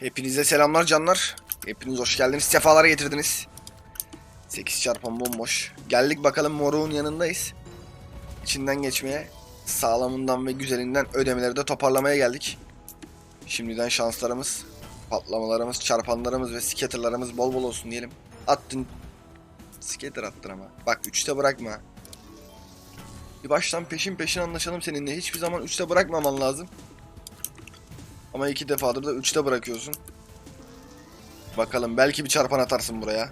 Hepinize selamlar canlar. Hepiniz hoş geldiniz. Sefalar getirdiniz. 8 çarpan bomboş. Geldik bakalım moruğun yanındayız. İçinden geçmeye, sağlamından ve güzelinden ödemeleri de toparlamaya geldik. Şimdiden şanslarımız, patlamalarımız, çarpanlarımız ve scatterlarımız bol bol olsun diyelim. Attın. Scatter attın ama. Bak 3'te bırakma. Bir baştan peşin peşin anlaşalım seninle. Hiçbir zaman 3'te bırakmaman lazım. Ama iki defadır da 3'te bırakıyorsun. Bakalım belki bir çarpan atarsın buraya.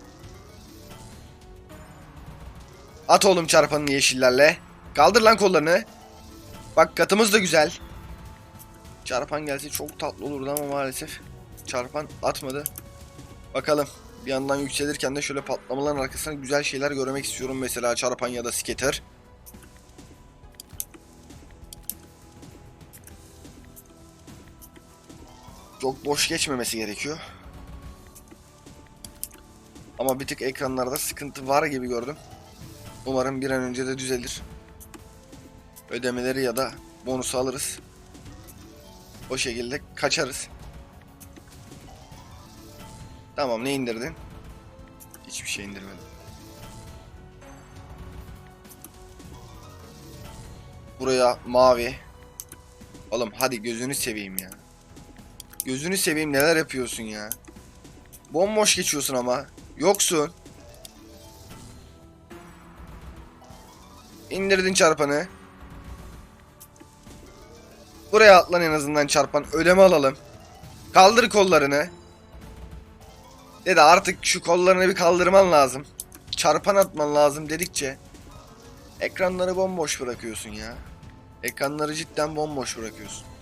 At oğlum çarpanını yeşillerle. Kaldır lan kollarını. Bak katımız da güzel. Çarpan gelse çok tatlı olurdu ama maalesef çarpan atmadı. Bakalım. Bir yandan yükselirken de şöyle patlamaların arkasından güzel şeyler görmek istiyorum. Mesela çarpan ya da skater. Çok boş geçmemesi gerekiyor. Ama bir tık ekranlarda sıkıntı var gibi gördüm. Umarım bir an önce de düzelir. Ödemeleri ya da bonusu alırız. O şekilde kaçarız. Tamam ne indirdin? Hiçbir şey indirmedim. Buraya mavi. Oğlum hadi gözünü seveyim ya. Gözünü seveyim neler yapıyorsun ya. Bomboş geçiyorsun ama. Yoksun. İndirdin çarpanı. Buraya atlan en azından çarpan. Ödeme alalım. Kaldır kollarını. Dede artık şu kollarını bir kaldırman lazım. Çarpan atman lazım dedikçe. Ekranları bomboş bırakıyorsun ya. Ekranları cidden bomboş bırakıyorsun.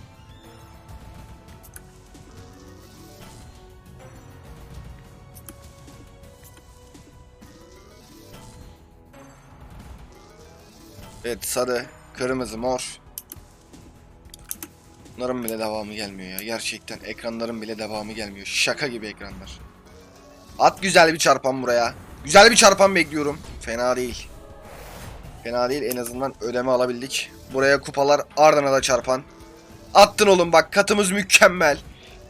Evet sarı, kırmızı, mor. Bunların bile devamı gelmiyor ya. Gerçekten ekranların bile devamı gelmiyor. Şaka gibi ekranlar. At güzel bir çarpan buraya. Güzel bir çarpan bekliyorum. Fena değil. Fena değil en azından ödeme alabildik. Buraya kupalar ardına da çarpan. Attın oğlum bak katımız mükemmel.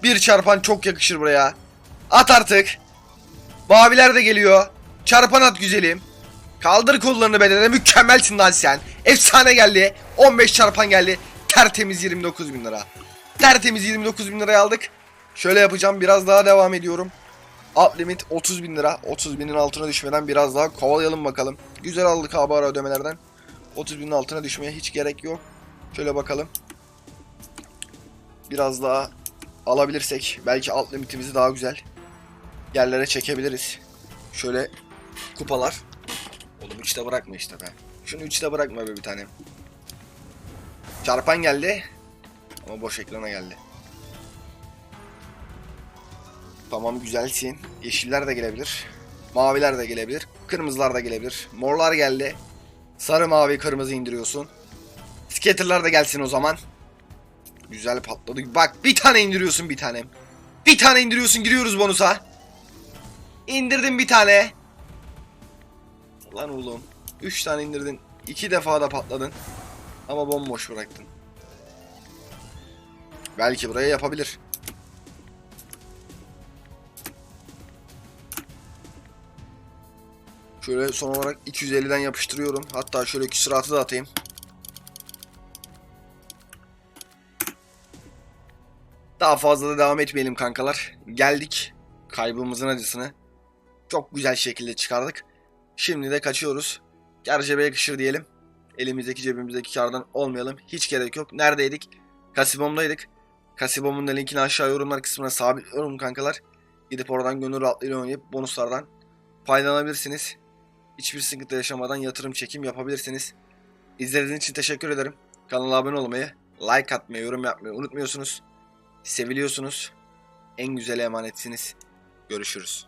Bir çarpan çok yakışır buraya. At artık. Maviler de geliyor. Çarpan at güzelim. Kaldır kollarını bedene mükemmelsin lan sen. Efsane geldi. 15 çarpan geldi. Tertemiz 29 bin lira. Tertemiz 29 bin liraya aldık. Şöyle yapacağım biraz daha devam ediyorum. Up limit 30 bin lira. 30 binin altına düşmeden biraz daha kovalayalım bakalım. Güzel aldık abi ara ödemelerden. 30 binin altına düşmeye hiç gerek yok. Şöyle bakalım. Biraz daha alabilirsek belki alt limitimizi daha güzel yerlere çekebiliriz. Şöyle kupalar. Oğlum 3'te bırakma işte be. Şunu 3'te bırakma be bir tane. Çarpan geldi. Ama boş ekrana geldi. Tamam güzelsin. Yeşiller de gelebilir. Maviler de gelebilir. Kırmızılar da gelebilir. Morlar geldi. Sarı mavi kırmızı indiriyorsun. Scatter'lar da gelsin o zaman. Güzel patladı. Bak bir tane indiriyorsun bir tane. Bir tane indiriyorsun giriyoruz bonusa. İndirdin bir tane. Lan oğlum. 3 tane indirdin. 2 defa da patladın. Ama bomboş bıraktın. Belki buraya yapabilir. Şöyle son olarak 250'den yapıştırıyorum. Hatta şöyle küsuratı da atayım. Daha fazla da devam etmeyelim kankalar. Geldik kaybımızın acısını. Çok güzel şekilde çıkardık. Şimdi de kaçıyoruz. Gerçeğe yakışır diyelim. Elimizdeki cebimizdeki kardan olmayalım. Hiç gerek yok. Neredeydik? Kasibom'daydık. Kasibom'un da linkini aşağı yorumlar kısmına sabitliyorum kankalar. Gidip oradan gönül rahatlığıyla oynayıp bonuslardan faydalanabilirsiniz. Hiçbir sıkıntı yaşamadan yatırım çekim yapabilirsiniz. İzlediğiniz için teşekkür ederim. Kanala abone olmayı, like atmayı, yorum yapmayı unutmuyorsunuz. Seviliyorsunuz. En güzel emanetsiniz. Görüşürüz.